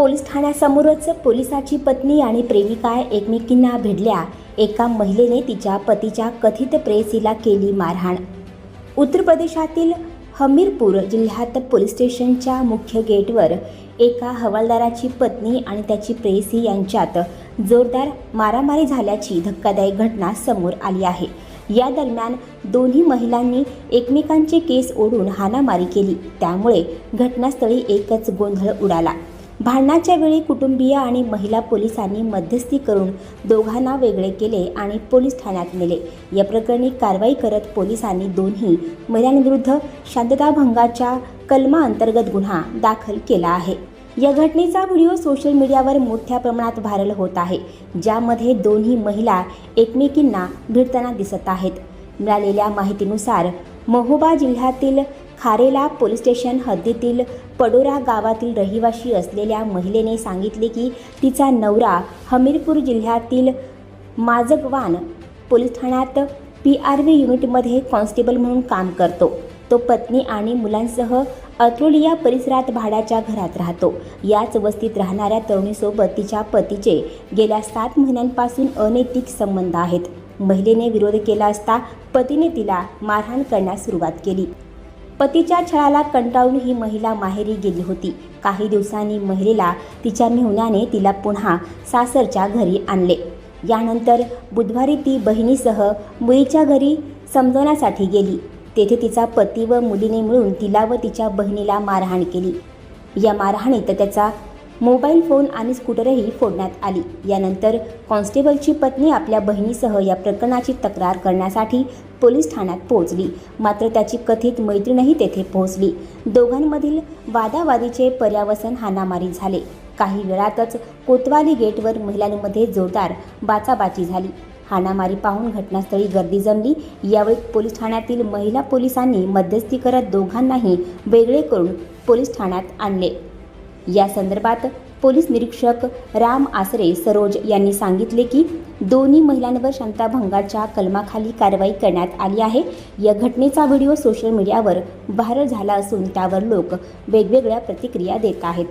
Police ठाण्यासमोरच पोलिसाची पत्नी आणि प्रेमिका एकमेकींना भिडल्या एका महिलेने तिच्या पतीच्या कथित प्रेयसीला केली मारहाण. उत्तर प्रदेशातील हमीरपूर जिल्ह्यात पोलीस स्टेशनच्या मुख्य गेटवर एका हवालदाराची पत्नी आणि त्याची प्रेयसी यांच्यात जोरदार मारामारी झाल्याची धक्कादायक घटना समोर आली आहे. या दरम्यान दोन्ही महिलांनी एकमेकांचे केस ओढून हाणामारी केली. त्यामुळे घटनास्थळी एकच गोंधळ उडाला. भांडणाच्या वेळी कुटुंबीय आणि महिला पोलिसांनी मध्यस्थी करून दोघांना वेगळे केले आणि पोलीस ठाण्यात नेले. या प्रकरणी कारवाई करत पोलिसांनी दोन्ही महिलांविरुद्ध शांतताभंगाच्या कलमाअंतर्गत गुन्हा दाखल केला आहे. या घटनेचा व्हिडिओ सोशल मीडियावर मोठ्या प्रमाणात व्हायरल होत आहे ज्यामध्ये दोन्ही महिला एकमेकींना भिडताना दिसत आहेत. मिळालेल्या माहितीनुसार महोबा जिल्ह्यातील खारेला पोलीस स्टेशन हद्दीतील पडोरा गावातील रहिवाशी असलेल्या महिलेने सांगितले की तिचा नवरा हमीरपूर जिल्ह्यातील माजगवान पोलीस ठाण्यात पी आर व्ही युनिटमध्ये कॉन्स्टेबल म्हणून काम करतो. तो पत्नी आणि मुलांसह अत्रोलिया परिसरात भाड्याच्या घरात राहतो. याच वस्तीत राहणाऱ्या तरुणीसोबत तिच्या पतीचे गेल्या सात महिन्यांपासून अनैतिक संबंध आहेत. महिलेने विरोध केला असता पतीने तिला मारहाण करण्यास सुरुवात केली. पतीच्या छळाला कंटाळून ही महिला माहेरी गेली होती. काही दिवसांनी महिलेला तिच्या मेहुण्याने तिला पुन्हा सासरच्या घरी आणले. यानंतर बुधवारी ती बहिणीसह मुलीच्या घरी समजवण्यासाठी गेली. तेथे तिचा पती व मुलीने मिळून तिला व तिच्या बहिणीला मारहाण केली. या मारहाणीत त्याचा मोबाईल फोन आणि स्कूटरही फोडण्यात आली. यानंतर कॉन्स्टेबलची पत्नी आपल्या बहिणीसह या प्रकरणाची तक्रार करण्यासाठी पोलीस ठाण्यात पोहोचली. मात्र त्याची कथित मैत्रीणही तेथे पोहोचली. दोघांमधील वादावादीचे पर्यावसन हाणामारी झाले. काही वेळातच कोतवाली गेटवर महिलांमध्ये जोरदार बाचाबाची झाली. हाणामारी पाहून घटनास्थळी गर्दी जमली. यावेळी पोलीस ठाण्यातील महिला पोलिसांनी मध्यस्थी करत दोघांनाही वेगळे करून पोलीस ठाण्यात आणले. या संदर्भात पोलीस निरीक्षक राम आसरे सरोज यांनी सांगितले की दोन्ही महिलांवर शांताभंगाच्या कलमाखाली कारवाई करण्यात आली आहे. या घटनेचा व्हिडिओ सोशल मीडियावर व्हायरल झाला असून त्यावर लोक वेगवेगळ्या प्रतिक्रिया देत आहेत.